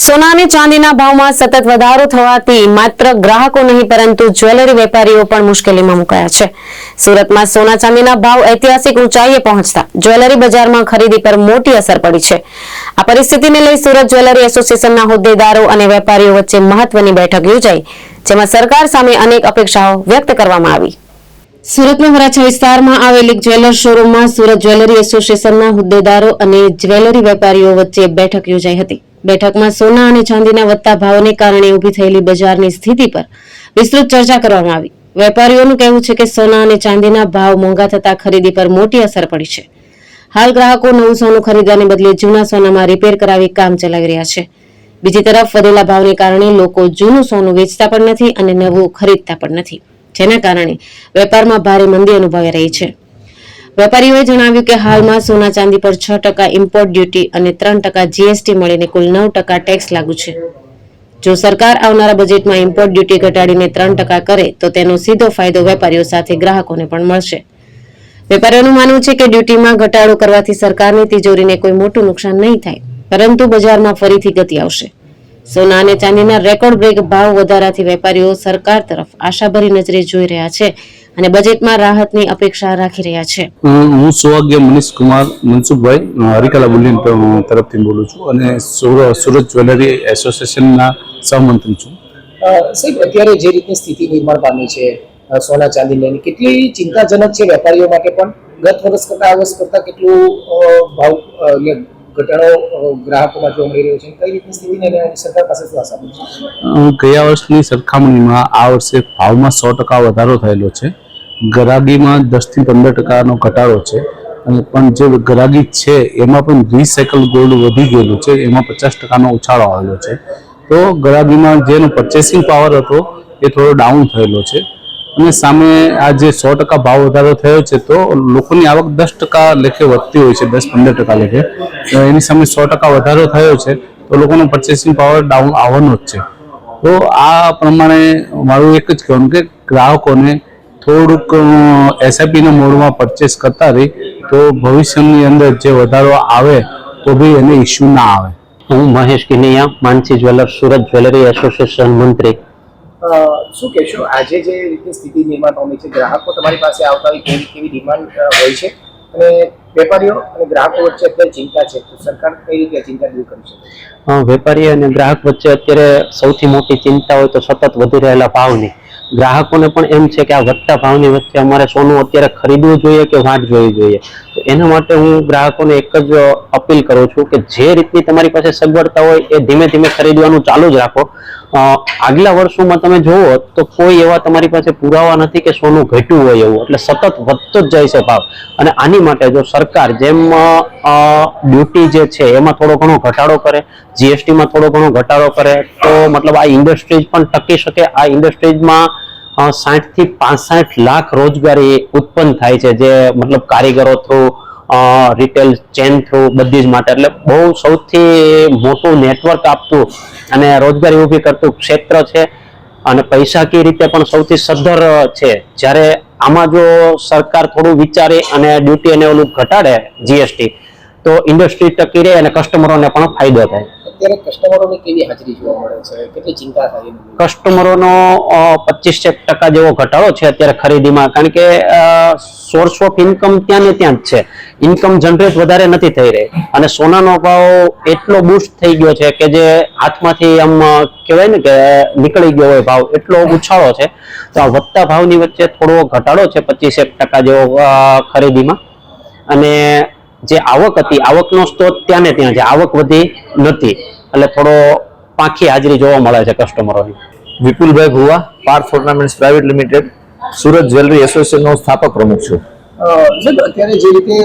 સોના અને ચાંદીના ભાવમાં સતત વધારો થવાથી માત્ર ગ્રાહકો નહીં, પરંતુ જ્વેલરી વેપારીઓ પણ મુશ્કેલીમાં મુકાયા છે. સુરતમાં સોના ચાંદીના ભાવ ઐતિહાસિક ઊંચાઈએ પહોંચતા જ્વેલરી બજારમાં ખરીદી પર મોટી અસર પડી છે. આ પરિસ્થિતિને લઈ સુરત જ્વેલરી એસોસિએશનના હોદ્દેદારો અને વેપારીઓ વચ્ચે મહત્વની બેઠક યોજાઈ, જેમાં સરકાર સામે અનેક અપેક્ષાઓ વ્યક્ત કરવામાં આવી. સુરતના વરાછા વિસ્તારમાં આવેલી જ્વેલર શોરૂમમાં સુરત જ્વેલરી એસોસિએશનના હોદ્દેદારો અને જ્વેલરી વેપારીઓ વચ્ચે બેઠક યોજાઈ હતી. બેઠકમાં સોના અને ચાંદીના વધતા ભાવને કારણે ઊભી થયેલી બજારની સ્થિતિ પર વિસ્તૃત ચર્ચા કરવામાં આવી. વેપારીઓનું કહેવું છે કે સોના અને ચાંદીના ભાવ મોંઘા થતા ખરીદી પર મોટી અસર પડી છે. હાલ ગ્રાહકો નવું સોનું ખરીદવાને બદલે જૂના સોનામાં રિપેર કરાવી કામ ચલાવી રહ્યા છે. બીજી તરફ વધેલા ભાવને કારણે લોકો જૂનું સોનું વેચતા પણ નથી અને નવું ખરીદતા પણ નથી. જેના કારણે વેપારમાં ભારે મંદી અનુભવાઈ રહી છે. વેપારીઓએ જણાવ્યું કે હાલમાં સોના ચાંદી પર છ ટકા ઇમ્પોર્ટ ડ્યુટી અને ત્રણ ટકા જીએસટી મળીને કુલ નવ ટકા ટેક્સ લાગુ છે. જો સરકાર આવનારા બજેટમાં ઇમ્પોર્ટ ડ્યુટી ઘટાડીને ત્રણ ટકા કરે, તો તેનો સીધો ફાયદો વેપારીઓ સાથે ગ્રાહકોને પણ મળશે. વેપારીઓનું માનવું છે કે ડ્યુટીમાં ઘટાડો કરવાથી સરકારની તિજોરીને કોઈ મોટું નુકસાન નહીં થાય, પરંતુ બજારમાં ફરીથી ગતિ આવશે. સોના અને ચાંદીના રેકોર્ડ બ્રેક ભાવ વધારાથી વેપારીઓ સરકાર તરફ આશાભરી નજરે જોઈ રહ્યા છે અને બજેટમાં રાહતની અપેક્ષા રાખી રહ્યા છે. હું હું સૌભાગ્ય મનીષ કુમાર મનસુખભાઈ હરિકલા બુલિયન તરફથી બોલું છું અને સુર- સુરત જ્વેલરી એસોસિએશનના સહમંત્રી છું. સાહેબ અત્યારે જે રીતની સ્થિતિ નિર્માણ પામી છે સોના ચાંદી લઈને કેટલી ચિંતાજનક છે વેપારીઓ માટે પણ? ગત વર્ષ કરતા આ વર્ષ કરતા કેટલું ભાવ ઘટાડો ગ્રાહકોમાં જોવા મળી રહ્યો છે? કઈ રીતની સ્થિતિને સરકાર પાસે ગયા વર્ષની સરખામણીમાં આ વર્ષે ભાવમાં સો ટકા વધારો થયેલો છે. ગરાગીમાં દસથી પંદર ટકાનો ઘટાડો છે. અને પણ જે ગરાગી છે, એમાં પણ રિસાયકલ ગોલ્ડ વધી ગયેલું છે. એમાં પચાસ ટકાનો ઉછાળો આવેલો છે. તો ગરાગીમાં જેનો પરચેસિંગ પાવર હતો, એ થોડો ડાઉન થયેલો છે. અને સામે આ જે સો ટકા ભાવ વધારો થયો છે, તો લોકોની આવક દસ ટકા લેખે વધતી હોય છે, દસ પંદર ટકા લેખે. એની સામે સો ટકા વધારો થયો છે, તો લોકોનો પરચેસિંગ પાવર ડાઉન આવવાનો જ છે. તો આ પ્રમાણે મારું એક જ કહેવાનું કે ગ્રાહકોને થોડુંક એસઆઈપીના મોડમાં પરચેસ કરતા રહી, તો ભવિષ્યની અંદર જે વધારો આવે, તો બી એને ઇસ્યુ ના આવે. હું Mahesh Kinaiya, Mansi jewellers, Surat jewellery association મંત્રી. શું કહેશો? આજે જે રીતે સ્થિતિ નિર્માણ પામી છે, ગ્રાહકો તમારી પાસે આવતા હોય કેવી કેવી ડિમાન્ડ હોય છે? અને વેપારીઓ અને ગ્રાહકો વચ્ચે અત્યારે ચિંતા છે તો સરકાર કઈ રીતે ચિંતા દૂર કરી શકે? વેપારી અને ગ્રાહક વચ્ચે અત્યારે સૌથી મોટી ચિંતા હોય તો સતત વધી રહેલા ભાવની. ગ્રાહકોને પણ એમ છે કે આ વધતા ભાવની વચ્ચે અમારે સોનું અત્યારે ખરીદવું જોઈએ કે વાટ જોવી જોઈએ? તો એના માટે હું ગ્રાહકોને એક જ અપીલ કરું છું કે જે રીતની તમારી પાસે સગવડતા હોય એ ધીમે ધીમે ખરીદવાનું ચાલુ જ રાખો. આગલા વર્ષોમાં તમે જુઓ તો કોઈ એવા તમારી પાસે પુરાવા નથી કે સોનું ઘટ્યું હોય એવું. એટલે સતત વધતો જ જાય છે ભાવ. અને આની માટે જો સરકાર જેમ ડ્યુટી જે છે એમાં થોડો ઘણો ઘટાડો કરે જીએસટીમાં થોડો ઘણો ઘટાડો કરે તો મતલબ આ ઇન્ડસ્ટ્રીઝ પણ ટકી શકે. આ ઇન્ડસ્ટ્રીઝમાં સાઠથી પાસઠ લાખ રોજગારી ઉત્પન્ન થાય છે, જે મતલબ કારીગરો થ્રુ રિટેલ ચેન થ્રુ બધી જ માટે. એટલે બહુ સૌથી મોટું નેટવર્ક આપતું અને રોજગારી ઊભી કરતું ક્ષેત્ર છે. અને પૈસાકીય રીતે પણ સૌથી સદ્ધર છે. જ્યારે આમાં જો સરકાર થોડું વિચારે અને ડ્યુટી અને ઓલું ઘટાડે જીએસટી તો ઇન્ડસ્ટ્રી ટકી રહે અને કસ્ટમરોને પણ ફાયદો થાય. અત્યારે કસ્ટમરોની કેવી હાજરી જોવા મળે છે? કેટલી ચિંતા થાય કસ્ટમરોનો પચીસ ટકા જેવો ઘટાડો છે અત્યારે ખરીદીમાં, કારણ કે સોર્સ ઓફ ઇન્કમ ત્યાં ને ત્યાં જ છે. ઇન્કમ જનરેટ વધારે નથી થઈ રહી. અને સોનાનો ભાવ એટલો બુસ્ટ થઈ ગયો છે કે જે હાથમાંથી આમ કહેવાય ને કે, નીકળી ગયો હોય ભાવ, એટલો ઉછાળો છે. તો આ વધતા ભાવની વચ્ચે થોડો ઘટાડો છે પચીસ એક ટકા જેવો ખરીદીમાં. અને જે આવક હતી આવકનો સ્ત્રોત ત્યાં ને ત્યાં છે આવક વધી નથી. એટલે થોડો પાંખી હાજરી જોવા મળે છે કસ્ટમરોની Vipulbhai Bhuva Parth ornaments private limited Surat jewellery એસોસિએશનનો સ્થાપક પ્રમુખ છું. અત્યારે જે રીતે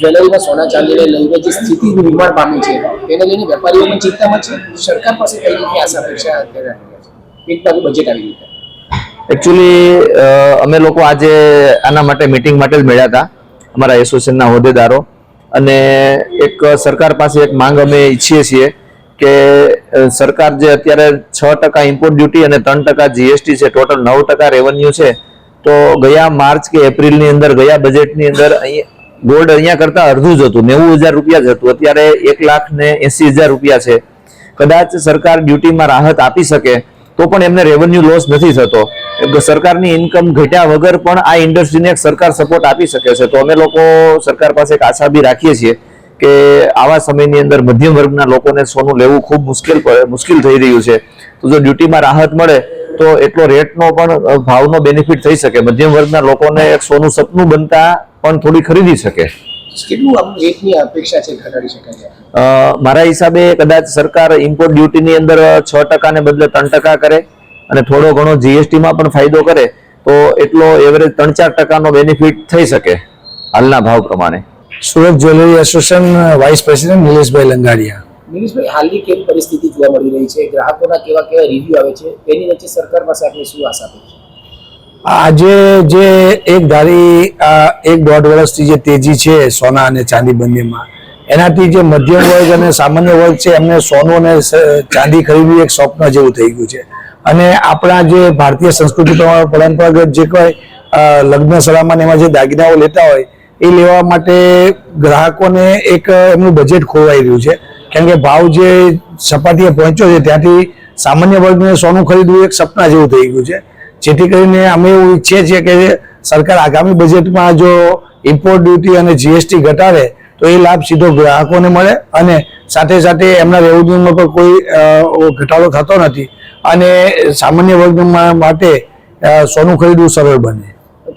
જ્વેલરીમાં સોના ચાંદીને લઈને જે સ્થિતિ નિર્માણ પામી છે તેને લઈને વેપારીઓ પણ ચિંતામાં છે? સરકાર પાસે કઈ રીતની આશા અપેક્ષા અત્યારે એક બાજુ બજેટ આવી રીતે. એકચ્યુઅલી અમે લોકો આજે આના માટે મિટિંગ માટે જ મળ્યા હતા અમારા એસોસિએશનના હોદ્દેદારો. અને એક સરકાર પાસે એક માંગ અમે ઈચ્છીએ છીએ કે સરકાર જે અત્યારે છ ટકા ઇમ્પોર્ટ ડ્યુટી અને ત્રણ ટકા જીએસટી છે ટોટલ નવ ટકા રેવન્યુ છે, તો ગયા માર્ચ કે એપ્રિલની અંદર, ગયા બજેટની અંદર અહીં ગોલ્ડ અહીંયા કરતાં અડધું જ હતું, નેવું હજાર રૂપિયા જ હતું. અત્યારે એક લાખ ને એસી હજાર રૂપિયા છે. કદાચ સરકાર ડ્યુટીમાં રાહત આપી શકે તો પણ એમને રેવન્યુ લોસ નથી થતો. સરકારની ઇન્કમ ઘટ્યા વગર પણ આ ઇન્ડસ્ટ્રીને સરકાર સપોર્ટ આપી શકે છે. તો અમે લોકો સરકાર પાસે એક આશા બી રાખીએ છીએ કે આવા સમયની અંદર મધ્યમ વર્ગના લોકોને સોનું લેવું ખૂબ મુશ્કેલ મુશ્કેલ થઈ રહ્યું છે. તો જો ડ્યુટીમાં રાહત મળે, તો એટલો રેટનો પણ ભાવનો બેનિફિટ થઈ શકે. મધ્યમ વર્ગના લોકોને એક સોનું સપનું બનતા પણ થોડી ખરીદી શકે. કેટલું આમ રેટની અપેક્ષા છે ઘટાડી શકાય છે? મારા હિસાબે કદાચ સરકાર ઇમ્પોર્ટ ડ્યુટીની અંદર છ ટકાને બદલે ત્રણ ટકા કરે અને થોડો ઘણો જીએસટીમાં પણ ફાયદો કરે તો એટલો એવરેજ ત્રણ ચાર ટકાનો બેનિફિટ થઈ શકે હાલના ભાવ પ્રમાણે. Surat jewellery association vice president Nileshbhai Langadiya. Nileshbhai હાલની કેવી પરિસ્થિતિ જોવા મળી રહી છે? ગ્રાહકોના કેવા કેવા રિવ્યુ આવે છે? તેની વચ્ચે સરકાર પાસે આપણે શું આશા છે? આજે જે એક ધારી એક દોઢ વર્ષથી જે તેજી છે સોના અને ચાંદી બંનેમાં, એનાથી જે મધ્યમ વર્ગ અને સામાન્ય વર્ગ છે, એમને સોનું અને ચાંદી ખરીદવી એક સ્વપ્ન જેવું થઈ ગયું છે. અને આપણા જે ભારતીય સંસ્કૃતિ પ્રમાણે પરંપરાગત જે કોઈ લગ્ન સલામાન એમાં જે દાગીનાઓ લેતા હોય, એ લેવા માટે ગ્રાહકોને એક, એમનું બજેટ ખોવાઈ રહ્યું છે. કેમ કે ભાવ જે સપાટીએ પહોંચ્યો છે, ત્યાંથી સામાન્ય વર્ગને સોનું ખરીદવું એક સપના જેવું થઈ ગયું છે. જેથી કરીને અમે એવું ઈચ્છીએ છીએ કે સરકાર આગામી બજેટમાં જો ઇમ્પોર્ટ ડ્યુટી અને જીએસટી ઘટાડે, તો એ લાભ સીધો ગ્રાહકોને મળે અને સાથે સાથે એમના રેવન્યુમાં પણ કોઈ ઘટાડો થતો નથી અને સામાન્ય વર્ગમાં માટે સોનું ખરીદવું સરળ બને.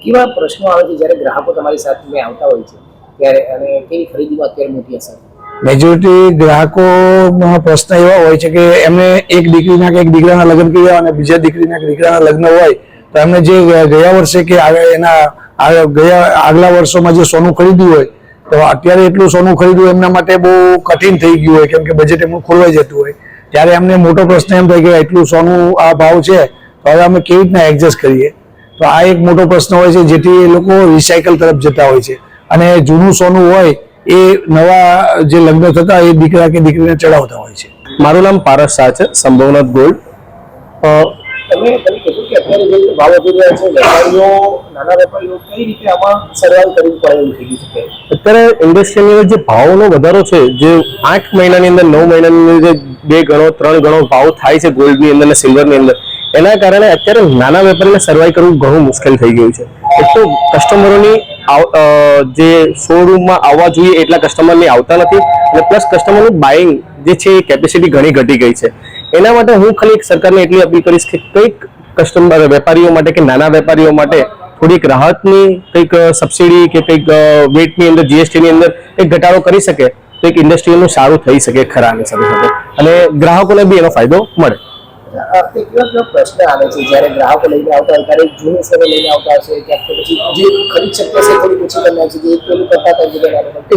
કેવા પ્રશ્નો આવે છે જ્યારે ગ્રાહકો તમારી સાથે આવતા હોય છે ત્યારે અને કેવી ખરીદીમાં અત્યારે મોટી અસર મેજોરિટી ગ્રાહકોનો પ્રશ્ન એવા હોય છે કે એમને એક દીકરીના કે એક દીકરાના લગ્ન કર્યા અને બીજા દીકરીના દીકરાના લગ્ન હોય, તો એમને જે ગયા વર્ષે કે એના ગયા આગલા વર્ષોમાં જે સોનું ખરીદ્યું હોય, તો અત્યારે એટલું સોનું ખરીદવું એમના માટે બહુ કઠિન થઈ ગયું હોય, કેમ કે બજેટ એમનું ખોરવાઈ જતું હોય. ત્યારે એમને મોટો પ્રશ્ન એમ થાય કે એટલું સોનું આ ભાવ છે, તો હવે અમે કેવી રીતના એડજસ્ટ કરીએ? તો આ એક મોટો પ્રશ્ન હોય છે, જેથી એ લોકો રિસાયકલ તરફ જતા હોય છે. અને જૂનું સોનું હોય એ નવા જે લગ્ન થતા એ દીકરા કે દીકરીને ચડાવતા હોય છે. મારું નામ પારસ શાહ છે સંભવનાથ ગોલ્ડ. અત્યારે જે ભાવ વધી રહ્યા છે વેપારીઓ નાના વેપારીઓ કઈ રીતે આમાં સર્વાઈવ કરવું થઈ ગયું છે અત્યારે ઇન્ડસ્ટ્રીની અંદર જે ભાવનો વધારો છે જે આઠ મહિનાની અંદર નવ મહિનાની અંદર જે બે ગણો ત્રણ ગણો ભાવ થાય છે ગોલ્ડની અંદર અને સિલ્વરની અંદર એના કારણે અત્યારે નાના વેપારીને સર્વાઈવ કરવું ઘણું મુશ્કેલ થઈ ગયું છે. એક તો કસ્ટમરોની જે શોરૂમમાં આવવા જોઈએ એટલા કસ્ટમરની આવતા નથી અને પ્લસ કસ્ટમરનું બાઇંગ જે છે એ કેપેસિટી ઘણી ઘટી ગઈ છે. એના માટે હું ખાલી એક સરકારને એટલી અપીલ કરીશ કે કંઈક કસ્ટમર વેપારીઓ માટે કે નાના વેપારીઓ માટે થોડીક રાહતની, કંઈક સબસિડી કે કંઈક વેટની અંદર જીએસટીની અંદર એક ઘટાડો કરી શકે તો એક ઇન્ડસ્ટ્રીનું સારું થઈ શકે ખરાની સાથે સાથે અને ગ્રાહકોને બી એનો ફાયદો મળે. વખતે કેવા પ્રશ્ન આવે છે, જ્યારે ગ્રાહકો લઈને આવતા હોય ત્યારે જૂનું સેવા લઈને આવતા હશે ક્યાંક તો પછી જે ખરીદ શક્ય છે થોડી ઓછી કરી નાખી છે એક પેલું કરતા હતા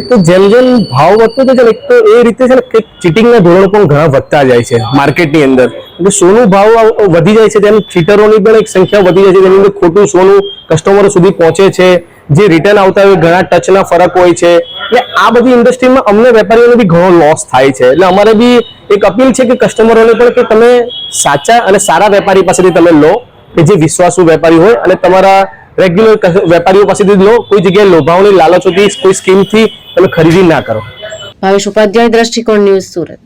એક તો જેમ જેમ ભાવ વધતો જાય છે એક તો એ રીતે છે ને કે ચીટિંગના ધોરણો પણ ઘણા વધતા જાય છે માર્કેટની અંદર. એટલે સોનું ભાવ વધી જાય છે તેમ ચીટરોની પણ એક સંખ્યા વધી જાય છે તેની અંદર ખોટું સોનું કસ્ટમરો સુધી પહોંચે છે. જે રિટર્ન આવતા હોય, ઘણા ટચના ફરક હોય છે. એટલે આ બધી ઇન્ડસ્ટ્રીમાં અમને વેપારીઓને બી ઘણો લોસ થાય છે. એટલે અમારે બી એક અપીલ છે કે કસ્ટમરોને પણ કે તમે સાચા અને સારા વેપારી પાસેથી તમે લો, કે જે વિશ્વાસુ વેપારી હોય અને તમારા રેગ્યુલર વેપારીઓ પાસેથી લો. કોઈ જગ્યાએ લોભાવની લાલચોથી કોઈ સ્કીમથી તમે ખરીદી ના કરો. ભાવેશ ઉપાધ્યાય, દ્રષ્ટિકોણ ન્યૂઝ સુરત.